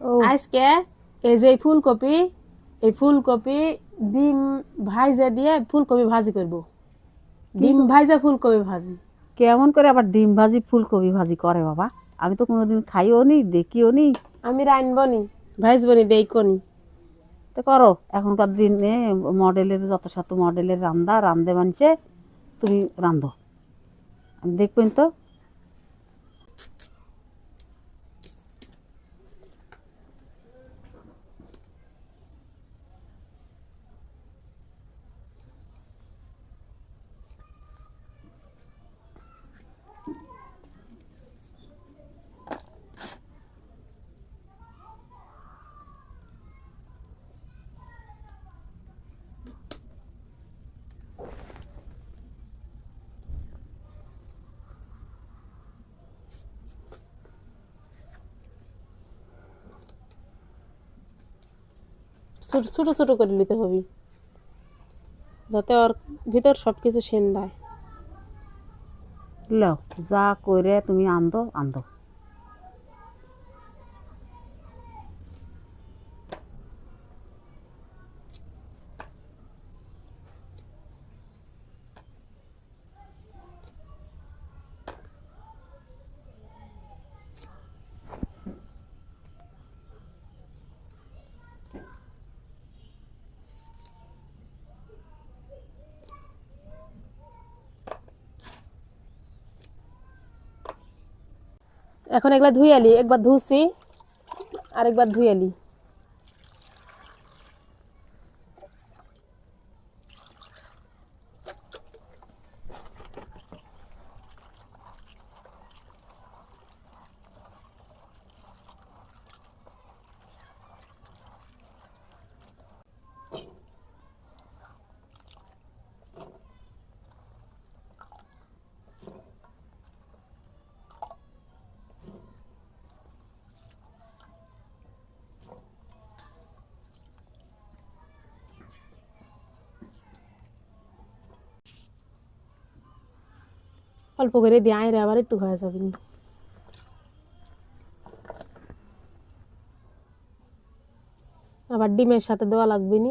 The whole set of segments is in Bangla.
ও। আজকে এই যে ফুলকপি এই ফুলকপি ডিম ভাইজা দিয়ে ফুলকপি ভাজি করব। ডিম ভাইজা ফুলকপি ভাজি। কেমন করে আবার ডিম ভাজি ফুলকপি ভাজি করে বাবা? আমি তো কোনোদিন খাইও নি দেখিও নি। আমি রানবো নি ভাইজবো নি দেই কনি তো করো এখনকার দিনে মডেলের যত শত মডেলের রান্দা রান্ধে মানছে তুমি রান্ধো। আমি দেখবেন তো? ছোট, ছোটো করে নিতে হবে। যাতে ওর ভিতর সব কিছু সেন দেয়। লও যা করে তুমি আন্দো আন্দো। এখন এগুলা ধুয়ে আলি একবার ধুছি আর একবার ধুয়ে আলি। অল্প করে দিয়ে আয়রে আবার একটু হয়ে যাবে। আবার ডিমের সাথে দেওয়া লাগবে নি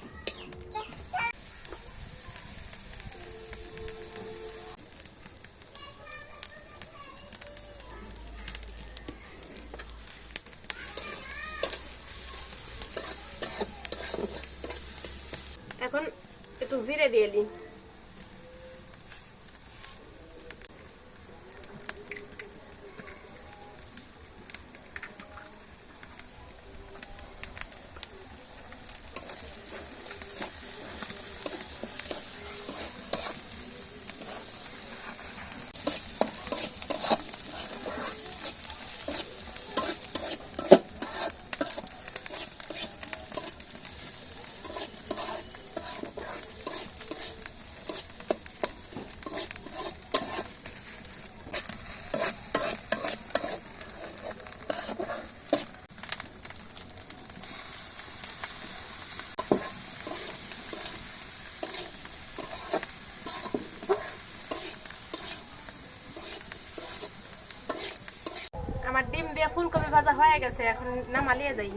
এখন একটু জিরে দিয়ে দিই। দিয়ে ফুলকপি ভাজা হয়ে গেছে এখন নামালিয়ে যাই